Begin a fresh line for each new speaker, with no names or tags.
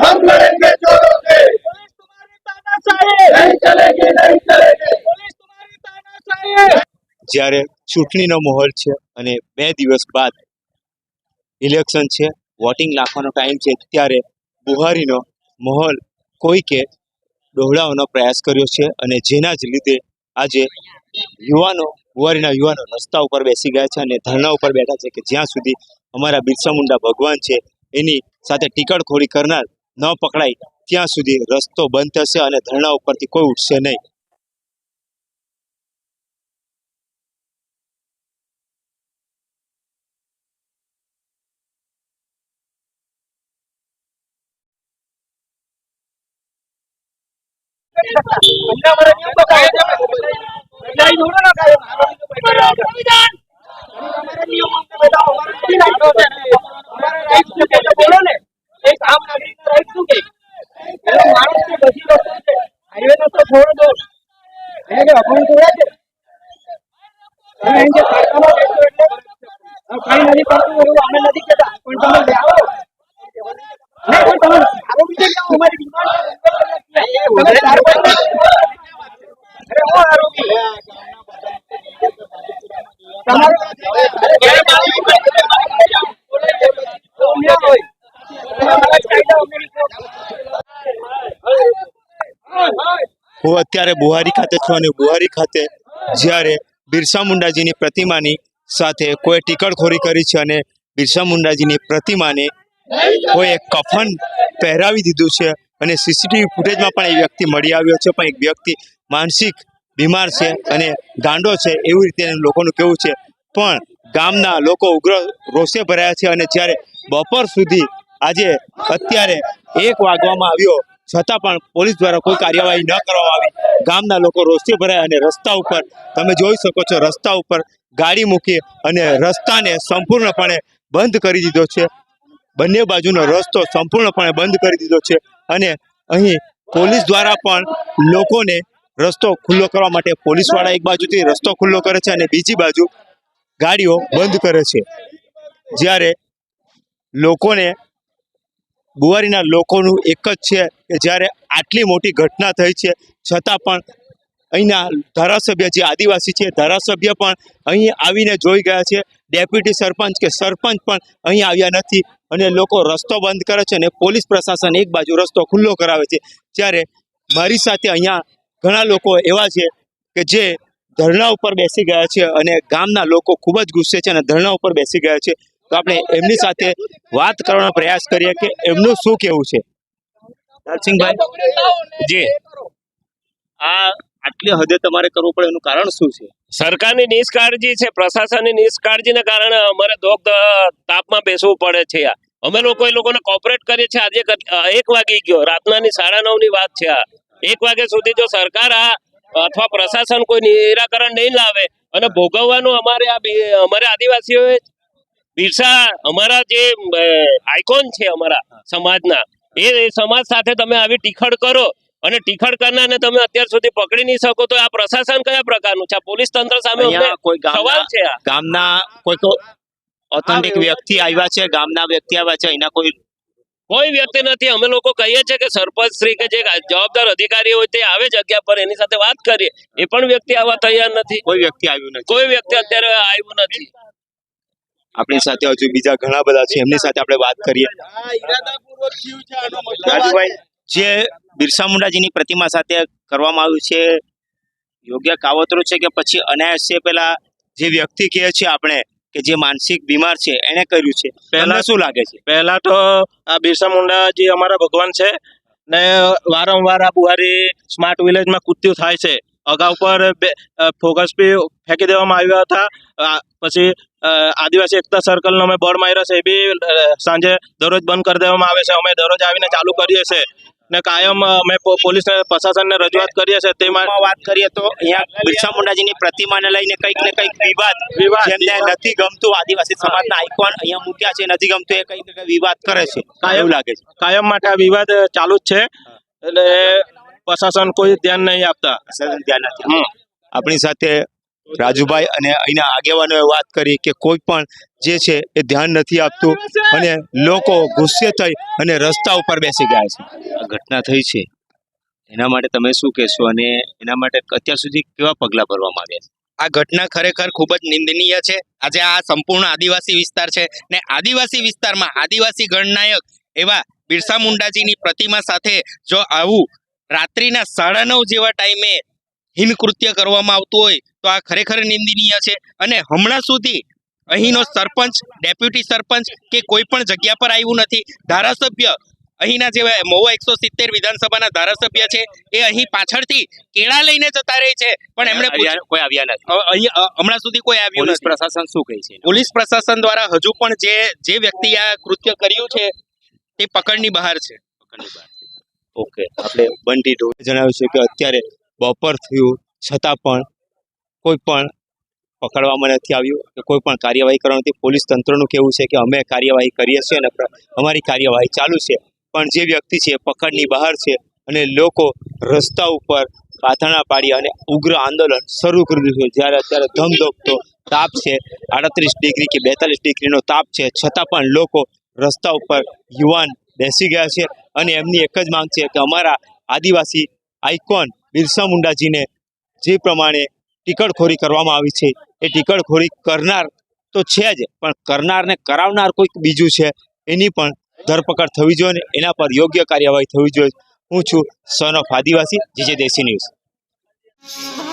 हम लड़ेंगे जोरों से
पुलिस तुम्हारी तानाशाही
नहीं चलेगी नहीं चलेगी
पुलिस तुम्हारी तानाशाही
જ્યારે ચૂંટણીનો માહોલ છે અને બે દિવસ બાદ ઇલેક્શન છે વોટિંગ નાખવાનો ટાઈમ છે ત્યારે બુહારીનો માહોલ કોઈકે ડહોળાવવાનો પ્રયાસ કર્યો છે અને જેના જ લીધે આજે યુવાનો બુહારીના યુવાનો રસ્તા ઉપર બેસી ગયા છે અને ધરણા ઉપર બેઠા છે કે જ્યાં સુધી અમારા બિરસા મુંડા ભગવાન છે, એની સાથે ટીકડખોરી કરનાર ન પકડાય, ત્યાં સુધી રસ્તો બંધ થશે અને ધરણા ઉપરથી કોઈ ઉઠશે નહીં.
સંવિધાન અમારા નિયમો હું
અત્યારે બુહારી ખાતે છું અને બુહારી ખાતે જ્યારે બિરસા મુંડાજીની પ્રતિમાની સાથે કોઈ ટીકડખોરી કરી છે અને બિરસા મુંડાજીની પ્રતિમાને કોઈ કફન પહેરાવી દીધું છે અને સીસીટીવી ફૂટેજમાં પણ એ વ્યક્તિ મળી આવ્યો છે. પણ એક વ્યક્તિ માનસિક બીમાર છે અને ગાંડો છે એવી રીતે લોકોનું કેવું છે. પણ ગામના લોકો ઉગ્ર રોષે ભરાયા છે અને જ્યારે બપોર સુધી આજે અત્યારે એક વાગવામાં આવ્યો, છતાં પણ પોલીસ દ્વારા કોઈ કાર્યવાહી ન કરવામાં આવી. ગામના લોકો રોષે ભરાયા અને રસ્તા ઉપર, તમે જોઈ શકો છો રસ્તા ઉપર ગાડી મૂકી અને રસ્તાને સંપૂર્ણપણે બંધ કરી દીધો છે. બંને બાજુનો રસ્તો સંપૂર્ણપણે બંધ કરી દીધો છે અને અહીં પોલીસ દ્વારા પણ લોકોને રસ્તો ખુલ્લો કરવા માટે પોલીસવાળા એક બાજુથી રસ્તો ખુલ્લો કરે છે અને બીજી બાજુ ગાડીઓ બંધ કરે છે. જ્યારે લોકોને બુવારીના લોકોનું એક જ છે કે જ્યારે આટલી મોટી ઘટના થઈ છે, છતાં પણ અહીંના ધારાસભ્ય જે આદિવાસી છે, ધારાસભ્ય પણ અહીં આવીને જોઈ ગયા છે. ડેપ્યુટી સરપંચ કે સરપંચ પણ અહીં આવ્યા નથી અને લોકો રસ્તો બંધ કરે છે અને પોલીસ પ્રશાસન એક બાજુ રસ્તો ખુલ્લો કરાવે છે. જ્યારે મારી સાથે અહીંયા ઘણા લોકો એવા છે કે જે ધરણા ઉપર બેસી ગયા છે અને ગામના લોકો ખૂબ જ ગુસ્સે છે અને ધરણા ઉપર બેસી ગયા છે. તો આપણે એમની સાથે વાત કરવાનો પ્રયાસ કરીએ કે એમનું શું કેવું છે? નરસિંહભાઈ જી આ આટલી હદે તમારે કરવું પડે એનું કારણ શું છે?
સરકારની નિષ્કાળજી છે પ્રશાસનની નિષ્કાળજીને કારણે અમારે દોગ તાપમાં બેસવું પડે છે આ. અમે લોકો એ લોકોને કોપરેટ કરીએ છીએ. આજે એક વાગી ગયો. રાતનાની સાડા નવની વાત છે આ. એક વાગ્યા સુધી જો સરકાર આ અથવા પ્રશાસન કોઈ નિરાકરણ નહીં લાવે અને ભોગવવાનું અમારે આ અમારે આદિવાસીઓએ બિરસા અમારા જે આઇકોન છે અમારા સમાજના એ એ સમાજ સાથે તમે આવી ટીખડ કરો અને ટીખડ કરનારને તમે અત્યાર સુધી પકડી નહીં શકો તો આ પ્રશાસન કયા પ્રકારનું છે? પોલીસ તંત્ર સામે
કોઈ
સવાલ છે
ગામના કોઈ ઓથેન્ટિક વ્યક્તિ આવ્યા છે ગામના વ્યક્તિ આવ્યા છે એના કોઈ
કોઈ વ્યક્તિ નથી. અમે લોકો કહીએ છીએ કે સરપંચ શ્રી કે જે જવાબદાર અધિકારી હોય તે આવે જગ્યા પર એની સાથે વાત કરીએ. એ પણ વ્યક્તિ આવવા તૈયાર નથી.
કોઈ વ્યક્તિ આવ્યું નથી.
કોઈ વ્યક્તિ અત્યારે આવ્યું નથી.
આપણી સાથે હજુ બીજા ઘણા બધા છે. એમની સાથે આપણે વાત કરીએ. રાજુભાઈ જે બિરસા મુંડાજીની પ્રતિમા સાથે કરવામાં આવ્યું છે યોગ્ય કાવતરું છે કે પછી અનાયાસ છે પેલા જે વ્યક્તિ કહે છે આપણે કે જે માનસિક બીમાર છે એને કર્યું છે. પહેલા શું લાગે છે?
પહેલા તો આ બિરસા મુંડાજી અમારા ભગવાન છે ને વારંવાર આ બુહારી સ્માર્ટ વિલેજમાં કૃત્યુ થાય છે. અગાઉ પર ફોકસ બી ફેંકી દેવામાં આવ્યા હતા. પછી આદિવાસી એકતા સર્કલનો અમે બોર્ડ માર્યો છે એ બી સાંજે દરરોજ બંધ કરી દેવામાં આવે છે. અમે દરરોજ આવીને ચાલુ કરીએ છીએ. ને કાયમ અમે પોલીસ પોલીસને પ્રશાસનને રજૂઆત કરીએ છીએ
તેમાં વાત કરીએ તો અહીંયા બિરસા મુંડાજીની પ્રતિમાને લઈને કંઈક ને કંઈક વિવાદ
વિવાદ,
જેમને નથી ગમતું આદિવાસી સમાજના આઇકોન અહીંયા મૂક્યા છે નથી ગમતું એ કંઈક ને કંઈક વિવાદ કરે છે.
કાયમ.
લાગે છે.
કાયમ માટે આ વિવાદ ચાલુ જ છે. એટલે પ્રશાસન કોઈ ધ્યાન નહીં આપતા.
પ્રશાસન ધ્યાન નથી આપણી સાથે રાજુભાઈ અને અહીંના આગેવાનોએ વાત કરી કે કોઈ પણ જે છે એ ધ્યાન નથી આપતું અને લોકો ગુસ્સે થઈ અને રસ્તા ઉપર બેસી ગયા છે. આ ઘટના થઈ છે. એના માટે તમે શું કહેશો અને એના માટે અત્યાર સુધી કેવા પગલાં ભરવામાં આવ્યા છે?
આ ઘટના ખરેખર ખૂબ જ નિંદનીય છે. આજે આ સંપૂર્ણ આદિવાસી વિસ્તાર છે ને આદિવાસી વિસ્તારમાં આદિવાસી ગણનાયક એવા બિરસા મુંડાજીની પ્રતિમા સાથે જો આવું રાત્રિના સાડા નવ જેવા ટાઈમે હિન કૃત્ય કરવામાં આવતું હોય તો આ ખરેખર નિંદનીય છે. અને હમણાં સુધી અહીંનો સરપંચ ડેપ્યુટી સરપંચ કે કોઈ પણ જગ્યા પર આવ્યું નથી. ધારાસભ્ય અહીંના જે મહુવા એકસો સિત્તેર વિધાનસભાના ધારાસભ્ય છે એ અહીં પાછળથી કેળા લઈને જતા રહે છે. પણ એમણે
કોઈ આવ્યા નથી.
હમણાં સુધી કોઈ આવ્યું નથી.
પ્રશાસન શું કહે છે?
પોલીસ પ્રશાસન દ્વારા હજુ પણ જે જે વ્યક્તિ આ કૃત્ય કર્યું છે તે પકડની બહાર છે.
ઓકે આપણે બંટી ઢોળે જણાવ્યું છે કે અત્યારે બપોર થયું છતાં પણ કોઈ પણ પકડવામાં નથી આવ્યું કે કોઈ પણ કાર્યવાહી કરવા નથી પોલીસ તંત્રનું કહેવું છે કે અમે કાર્યવાહી કરીએ છીએ અને અમારી કાર્યવાહી ચાલુ છે. પણ જે વ્યક્તિ છે પકડની બહાર છે અને લોકો રસ્તા ઉપર પાથરણા પાડી અને ઉગ્ર આંદોલન શરૂ કરી દીધું જ્યારે અત્યારે ધમધોકતો તાપ છે, આડત્રીસ ડિગ્રી કે બેતાલીસ ડિગ્રીનો તાપ છે, છતાં પણ લોકો રસ્તા ઉપર યુવાન બેસી ગયા છે અને એમની એક જ માંગ છે કે અમારા આદિવાસી આઇકોન બિરસા મુંડાજીને જે પ્રમાણે ટીકડખોરી કરવામાં આવી છે. એ ટીકડખોરી કરનાર તો છે જ, પણ કરનારને કરાવનાર કોઈક બીજું છે, એની પણ ધરપકડ થવી જોઈએ અને એના પર યોગ્ય કાર્યવાહી થવી જોઈએ. હું છું son of Adivasi GJ Desi news.